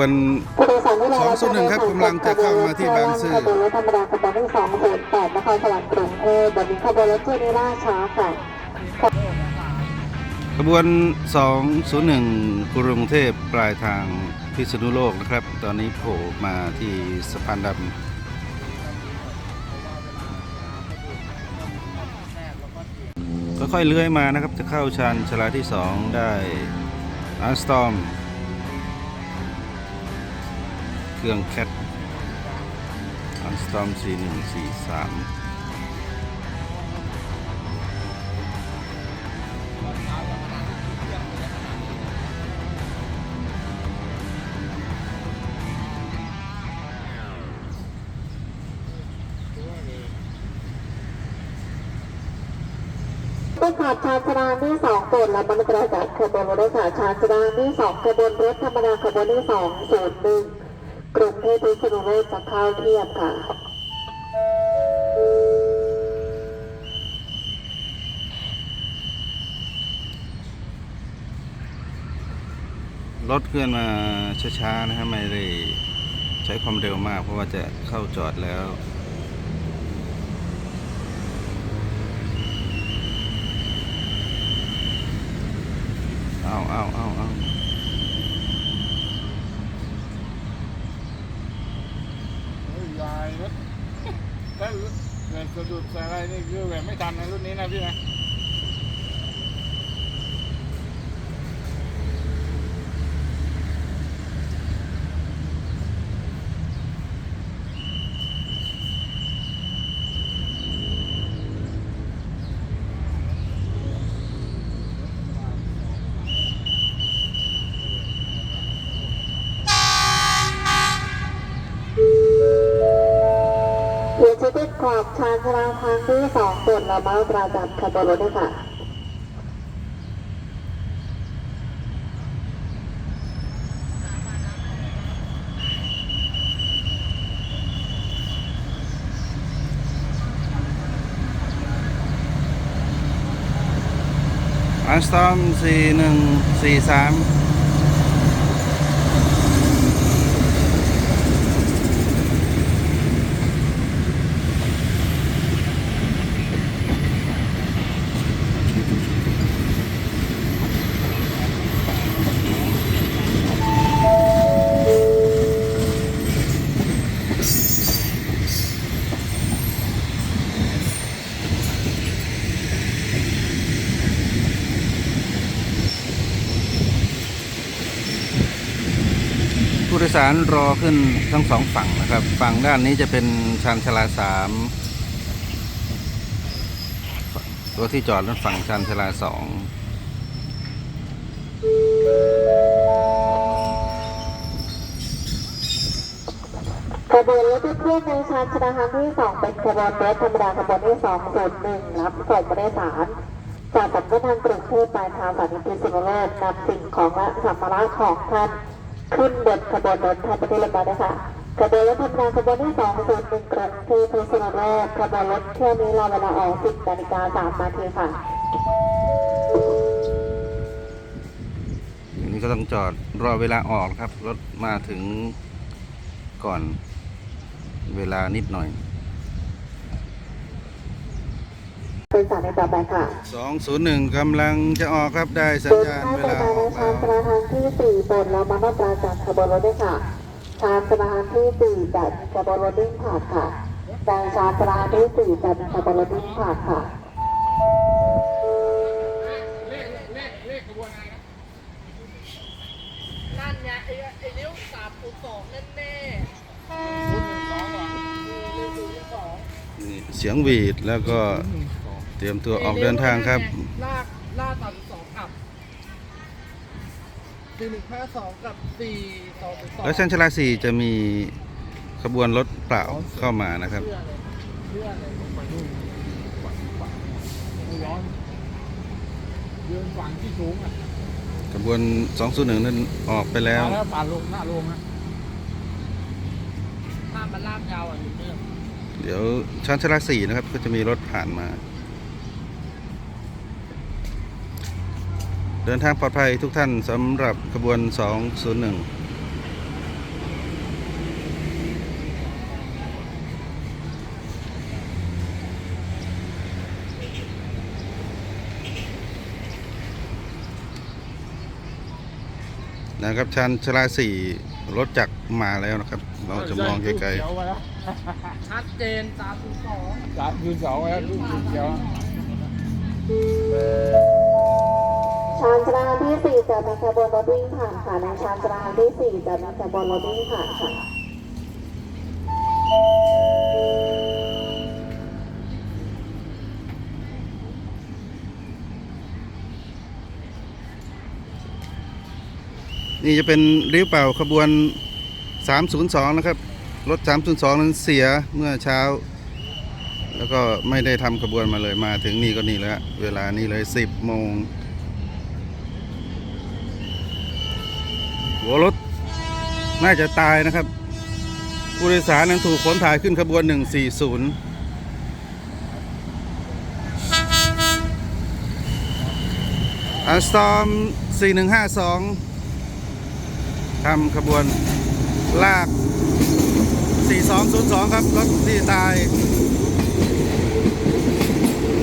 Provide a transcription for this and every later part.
วนสองศูนย์หนึ่งครับกำลังจะเข้ามาที่บางซื่อขบวนรถธรรมดาขบวนที่สองศูนย์แปดนครสวรรค์กรุงเทพแบบนี้ขบวนรถตู้นี้ล่าช้าค่ะขบวน 201 กรุงเทพปลายทางพิษณุโลกนะครับ ตอนนี้โผล่มาที่สะพานดำค่อยๆเลื้อยมานะครับ จะเข้าชันชลาที่ 2 ได้อันสตอม เครื่องแคทอันสตอม4143ผู้ขับชานชาลาที่สองโปรดและบรรทุกจากขบวนรถโดยสาชานชาลาที่สองขบวนรถธรรมดาขบวนที่สองศูนย์หนึ่ง กรุงเทพพิษณุโลกจะเข้าเทียบค่ะรถเคลื่อนมาช้าๆนะครับไม่ได้ใช้ความเร็วมาก เพราะว่าจะเข้าจอดแล้ว เอาเอาเอาเอา เฮ้ยยายรถถ้าเกิด สะดุดอะไรนี่คือแบบไม่ทันนะรุ่นนี้นะพี่นะ ทางรางทางที่สองส่วนระเม้าประจำขบวนรยค่ะอันสตอมสี่หนึ่งสี่สาม ยสารรอขึ้นทั้งสองฝั่งนะครับ ฝั่งด้านนี้จะเป็นชานชาลาสามตัวที่จอดนั้นฝั่งชานชาลาสองขบวนรถที่เคลื่อนในชานชาลาทางที่สองเป็นขบวนรถธรรมดาขบวนที่สองศูนย์หนึ่งรับส่งผู้โดยสารจากสำนักงานกรุงเทพปลายทางสถานีพิษณุโลกนำสิ่งของและสัมภาระของท่าน ขึ้นบนขบวนรถทันทีเลยนะคะขบวนรถทำงานขบวนที่สองศูนย์หนึ่งกรุงเทพพิษณุโลกขบวนรถเที่ยวนี้รอเวลาออกสิบนาฬิกาสามนาทีค่ะอันนี้ก็ต้องจอดรอเวลาออกครับ รถมาถึงก่อนเวลานิดหน่อย เป็นสถานีต่อไปค่ะ201กำลังจะออกครับได้สัญโดยญาณท่าเวไปลาในออกชาแล้นวชาลาทางที่สี่บนแล้วมาต้องปราจากขบวนรถด้วยค่ะชานชาลาทางที่สี่จัดขบวนรถวิ่งผ่านค่ะในชานชาลาทางที่สี่จัดขบวนรถวิ่งผ่านค่ะเลขเลขเลขขบวนอะไรนะนั่นไงไอ้ไอ้นิ้วสามคูณสองแน่แน่ศูนย์หนึ่งสองก่อนๆเลขศูนย์สองนี่เสียงหวีดแล้วก็ เตรียมตัวออกเดินทางครับ ลากลากสามสองกับสี่หนึ่งห้าสองกับสี่สองสองแล้วชั้นชาลาสี่จะมีขบวนรถเปล่าเข้ามานะครับ เชื่อเลยเชื่อเลยไปนู่นฝั่งฝั่งไม่ร้อนยืนฝั่งที่สูงอะขบวน 201 นั้นออกไปแล้ว มาแล้วป่านลงหน้าลงนะถ้ามันลากยาวอะอยู่เรื่อง เดี๋ยวชั้นชาลาสี่นะครับ ก็จะมีรถผ่านมา เดินทางปลอดภัยทุกท่านสำหรับขบวน 201นะครับชันชลาสี่รถจักรมาแล้วนะครับ เราจะมองไกลเขียวมาแล้วชัดเจนตามคุณสองสามคือสองแล้วลูกเขียว ชานชาลาที่สี่จะมีขบวนรถวิ่งผ่านค่ะในชานชาลาที่สี่จะมีขบวนรถวิ่งผ่านค่ะนี่จะเป็นริ้วเปล่าขบวน 302 นะครับ รถ 302 นั้นเสียเมื่อเช้า แล้วก็ไม่ได้ทำขบวนมาเลยมาถึงนี่ก็นี่แล้ว เวลานี้เลย 10 โมง หัวรถ น่าจะตายนะครับ ผู้โดยสารนั้นถูกขนถ่ายขึ้นขบวน 140อัสตอม 4152 ทำขบวนลาก 4202 ครับ รถที่ตาย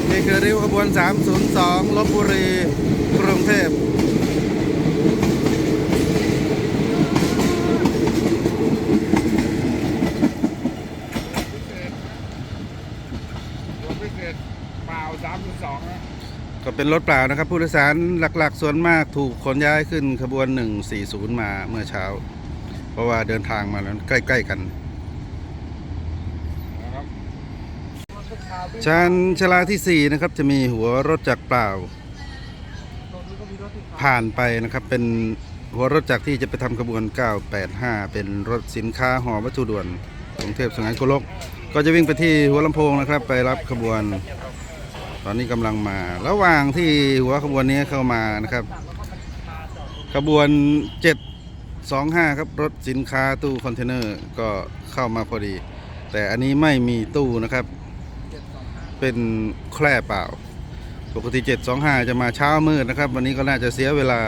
นี่คือริ้วขบวน 302 ลบบุรี กรุงเทพ รถพิเศษเปล่าสามคือสองนะ ก็เป็นรถเปล่านะครับ ผู้โดยสารหลักๆ ส่วนมากถูกขนย้ายขึ้นขบวน 140 มาเมื่อเช้า เพราะว่าเดินทางมาแล้วใกล้ ๆ กันนะครับชานชาลาที่ 4 นะครับ จะมีหัวรถจักรเปล่าตรงนี้ก็มีรถติดผ่านไปนะครับเป็นหัวรถจักรที่จะไปทำขบวน 985 เป็นรถสินค้าห่อวัตถุด่วนกรุงเทพสงขลาโกลก ก็จะวิ่งไปที่หัวลำโพงนะครับ ไปรับขบวน ตอนนี้กำลังมา ระหว่างที่หัวขบวนนี้เข้ามานะครับ ขบวน 725 ครับรถสินค้าตู้คอนเทนเนอร์ก็เข้ามาพอดี แต่อันนี้ไม่มีตู้นะครับ เป็นแคร่เปล่า ปกติ 725 จะมาเช้ามืดนะครับ วันนี้ก็น่าจะเสียเวลา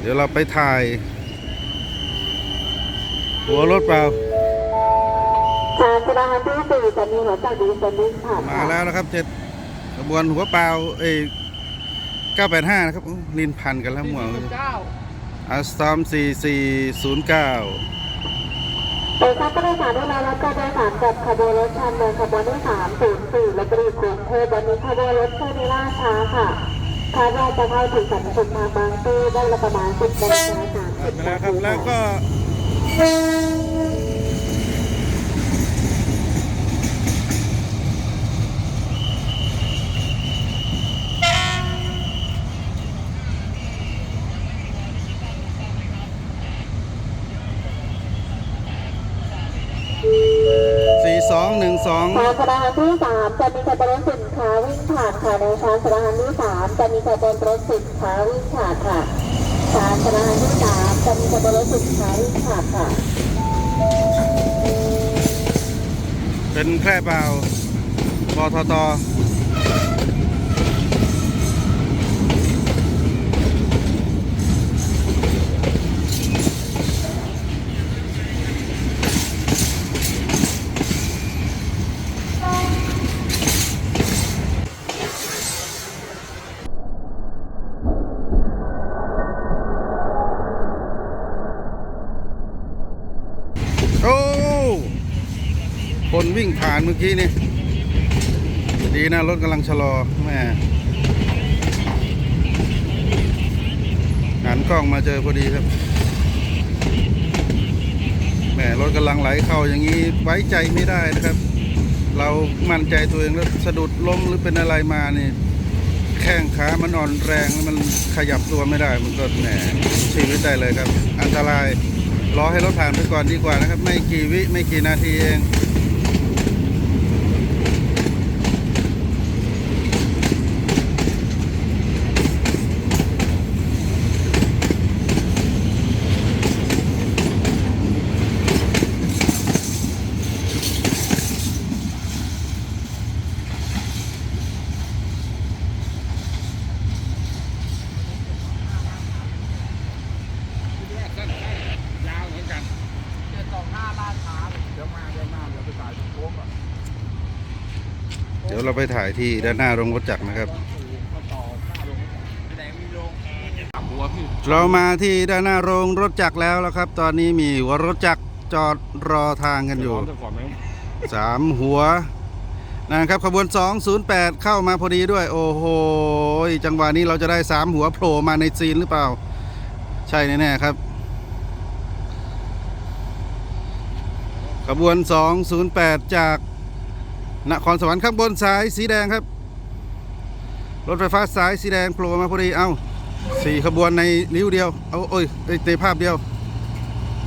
เดี๋ยวเราไปถ่าย หัวรถเปล่า ชานชาลาที่สี่จะมีหัวจักรดีเซลวิ่งผ่านมาค่ะแล้วนะครับเจ็ดขบวนหัวเปล่าเอ้985 นะครับอู้ลินพันกันแล้วหมวสี่เก้าอัสตอม4409เป็นทรัพย์ผู้โดยสารที่มารับการโดยสารกับขบวนรถชานเมืองขบวนที่สามศูนย์สี่ลบบุรีกรุงเทพวันนี้ขบวนรถเที่ยวนี้ล่าช้าค่ะคาดว่าจะเข้าถึงสันติทางบางซื่อได้ละประมาณสิบนาฬิกาสามสิบมาแล้ว นาครับทีแล้วก็4212ชานที่สามจะมีขบวนรถสินค้าวิ่งผ่านค่ะในชานชาลาที่สามจะมีขบวนรถสินค้าวิ่งผ่านค่ะชานสะพาที่สามจะมีขบวนรถสินค้าวิ่งผ่านค่ะ เป็นแคร่เปล่าปทต กี้นี่ ดีนะรถกำลังชะลอแม่หันกล้องมาเจอพอดีครับแหมรถกำลังไหลเข้าอย่างนี้ไว้ใจไม่ได้นะครับ เรามั่นใจตัวเองแล้วสะดุดล้มหรือเป็นอะไรมานี่แข้งขามันอ่อนแรงมันขยับตัวไม่ได้ มันก็แหมชีวิตได้เลยครับ อันตรายรอให้รถผ่านไปก่อนดีกว่านะครับ ไม่กี่วิไม่กี่นาทีเอง เดี๋ยวเราไปถ่ายที่ด้านหน้าโรงรถจักรนะครับ เรามาที่ด้านหน้าโรงรถจักรแล้วแล้วครับ ตอนนี้มีหัวรถจักรจอดรอทางกันอยู่สามหัวนะครับขบวน 208 เข้ามาพอดีด้วย โอ้โห จังหวะนี้เราจะได้สามหัวโผล่มาในซีนหรือเปล่า ใช่แน่ๆครับ ขบวน 208 จากนครสวรรค์ข้างบนสายสีแดงครับ รถไฟฟ้าสายสีแดงโผล่มาพอดี เอ้าสี่ขบวนในนิ้วเดียว เอาโอ้ยในภาพเดียว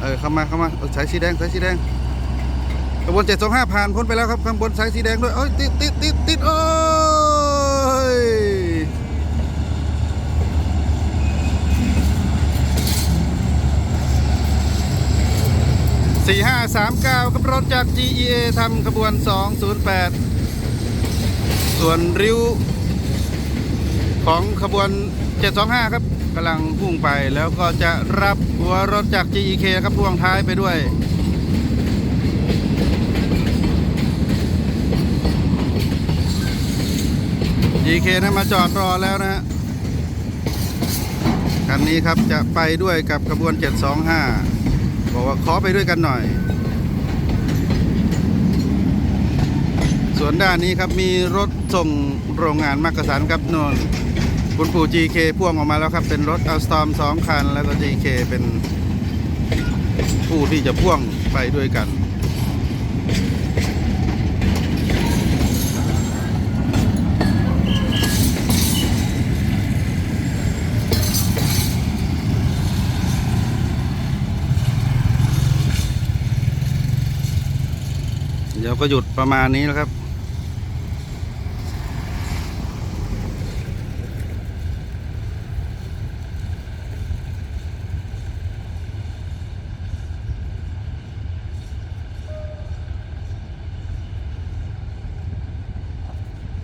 เออเข้ามาเข้ามาเอาสายสีแดงสายสีแดงขบวน 725 ผ่านพ้นไปแล้วครับข้างบนสายสีแดงด้วยโอ้ยติดติดติดติดโอ้ 4539กับรถจาก GEA ทำขบวน 208 ส่วนริ้ว ของขบวน 725 ครับกำลังพุ่งไปแล้วก็จะรับหัวรถจาก GEK ครับพ่วงท้ายไปด้วยดีเคนะมาจอดรอแล้วนะฮะคันนี้ครับจะไปด้วยกับขบวน 725 บอกว่าขอไปด้วยกันหน่อย ส่วนด้านนี้ครับมีรถส่งโรงงานมักกะสันครับนนคุณปู่ GK พ่วงออกมาแล้วครับ เป็นรถอัลสตอมสองคัน แล้วก็ GK เป็นผู้ที่จะพ่วงไปด้วยกัน เดี๋ยวก็หยุดประมาณนี้แล้วครับ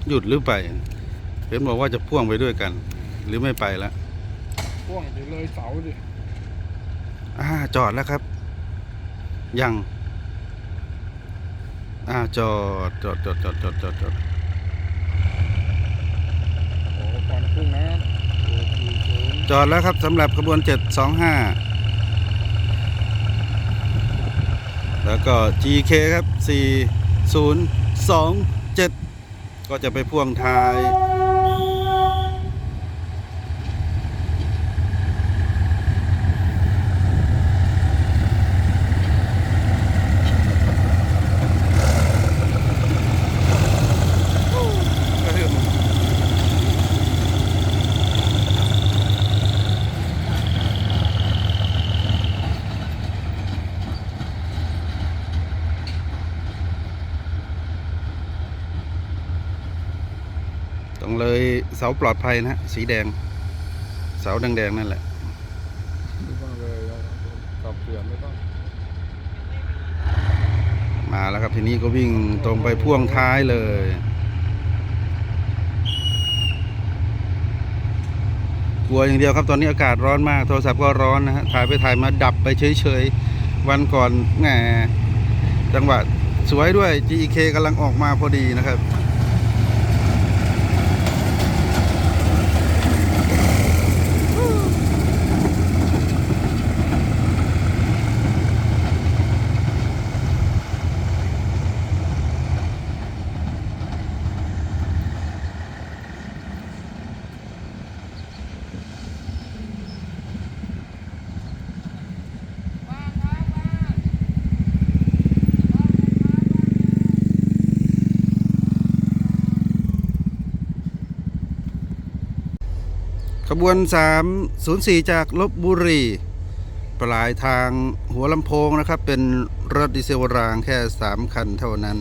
หยุดหรือไปเห็นบอกว่าจะพ่วงไปด้วยกัน หรือไม่ไปแล้วพ่วงไปเลยเสาดิอ่าจอดแล้วครับ ยัง อ่าจอดจอดจอดจอดจอดจอดจอดโอ้ก่อนพุ่งนะโอ้สี่ศูนย์จอดแล้วครับสำหรับขบวน 725 แล้วก็ GK ครับ 4027 ก็จะไปพ่วงท้าย ต้อ งเลยเสาปลอดภัยนะฮะสีแดง เสาแดงๆนั่นแหละไม่ต้องเลยกลับเปลี่ยนไม่ต้องมาแล้วครับทีนี้ก็วิ่งตรงไปพ่วงท้ายเลยกลัวอย่างเดียวครับตอนนี้อากาศร้อนมากโทรศัพท์ก็ร้อนนะฮะถ่ายไปถ่ายมาดับไปเฉยๆ วันก่อนแหมจังหวะสวยด้วย GEK กำลังออกมาพอดีนะครับ บวน 304 จากลบบุรี ปลายทางหัวลำโพงนะครับ เป็นรถดีเซลรางแค่ 3 คันเท่านั้น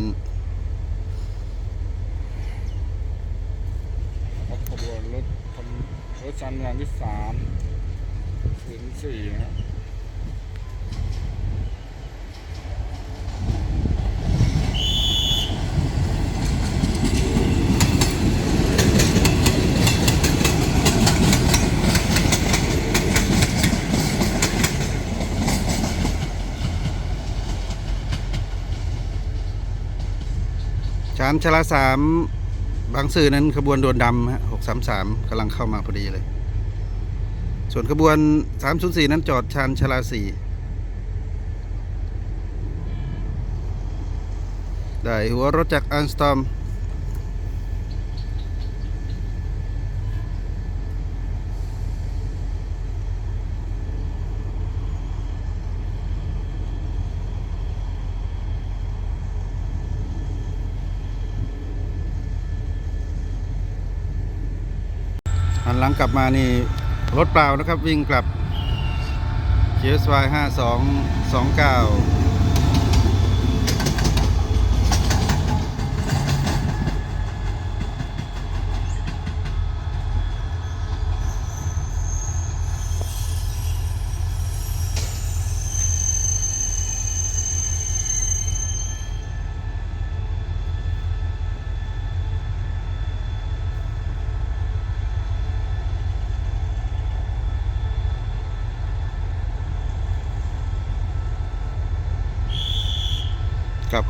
ขบวนรถรถชันอย่างที่สามถึงสี่ามชาลาสามบางสื่อนั้นขบวนโดนดำฮะหกสามสามกำลังเข้ามาพอดีเลย ส่วนขบวนสามศูนย์สี่นั้นจอดชานชาลาสี่ได้หัวรถจากอันสตอม หลังกลับมานี่รถเปล่านะครับวิ่งกลับ GSY 5229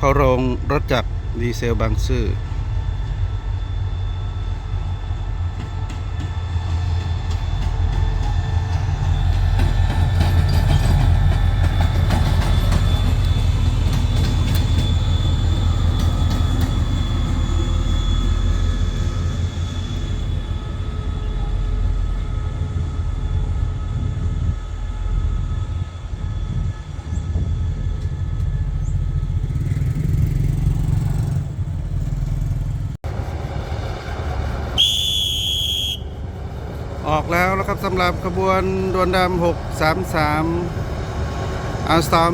เข้าโรงรถจักรดีเซลบางซื่อ แล้วนะครับสำหรับขบวนดวนดำ633อาสตอม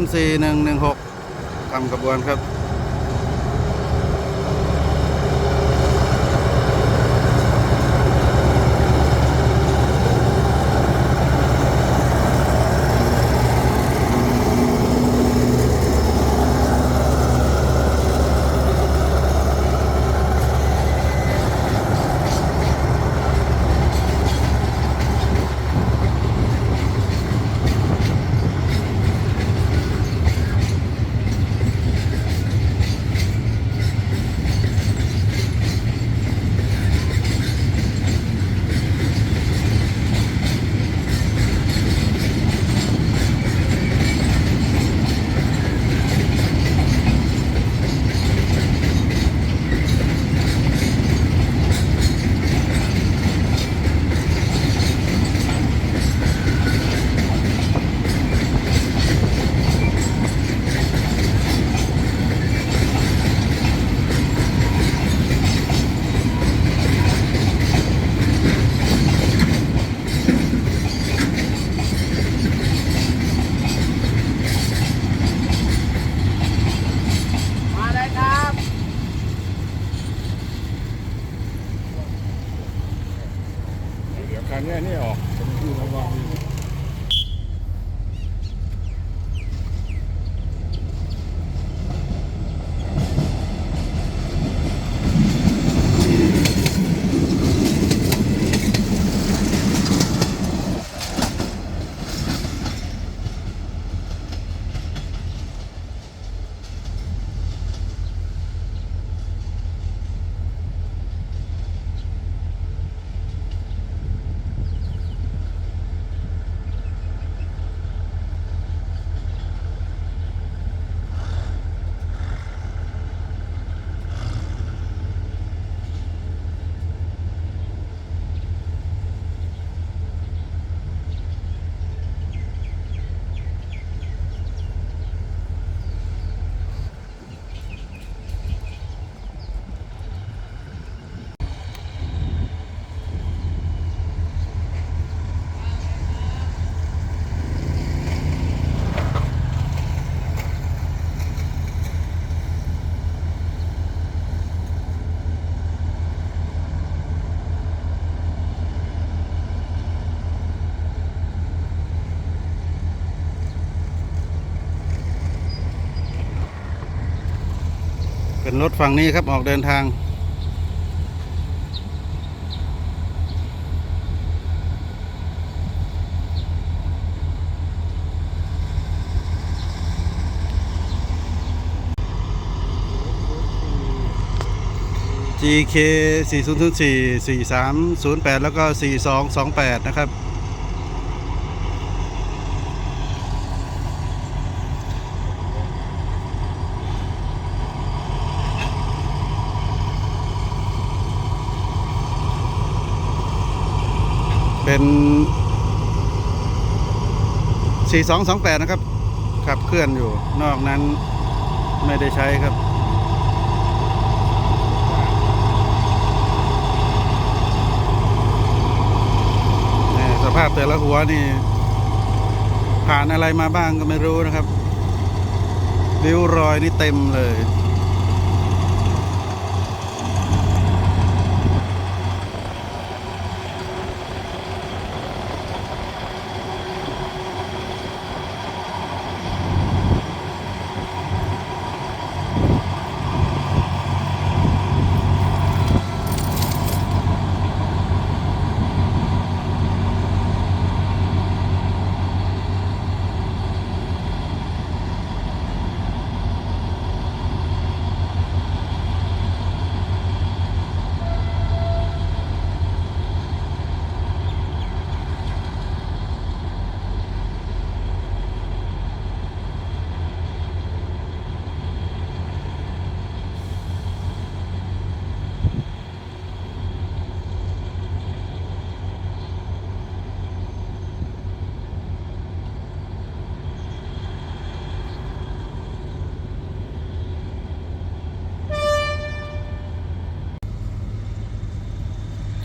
4116ทำขบวนครับ รถฝั่งนี้ครับออกเดินทาง G GK 4004 4308 แล้วก็ 4228 นะครับ เป็น 4228 นะครับ ขับเคลื่อนอยู่ นอกนั้นไม่ได้ใช้ครับ สภาพแต่ละหัวนี่ ผ่านอะไรมาบ้างก็ไม่รู้นะครับ ริ้วรอยนี่เต็มเลย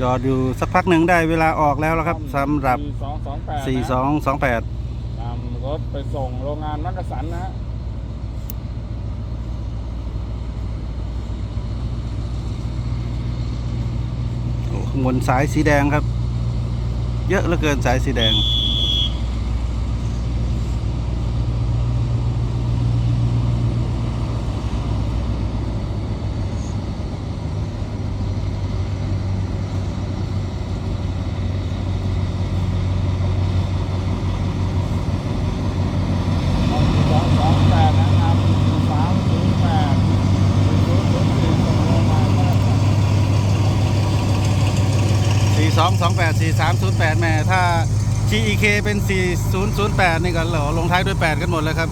จอดอยู่สักพักหนึ่งได้เวลาออกแล้วแล้วครับสำหรับ สองสองแปด4228 นำรถไปส่งโรงงานมักกะสันนะฮะโอ้ข้างบนสายสีแดงครับ เยอะเหลือเกินสายสีแดง สองสองแปดนะนำสามศูนย์แปดศูนย์ศูนย์สี่ส่งโรงงานมักกะสัน 4228 4308แม่ถ้า GEK เป็น 4008 นี่ก็เหรอลงท้ายด้วย 8 กันหมดแล้วครับ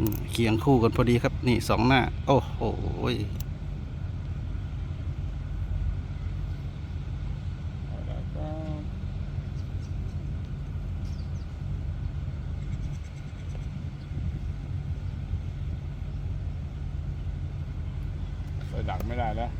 อืม เคียงคู่กันพอดีครับ นี่สองหน้า โอ้โหใส่ดักไม่ได้แล้ว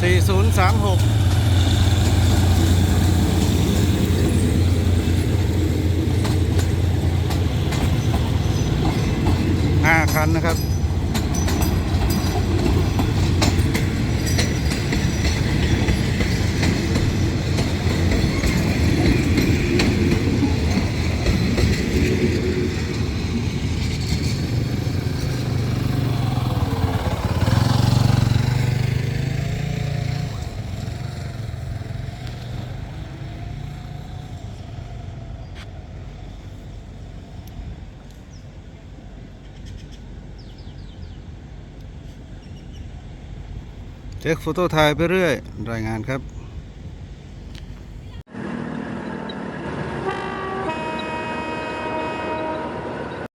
4036 ห้าคั นนะครับ เทคโฟโต้ไทยไปเรื่อย รายงานครับ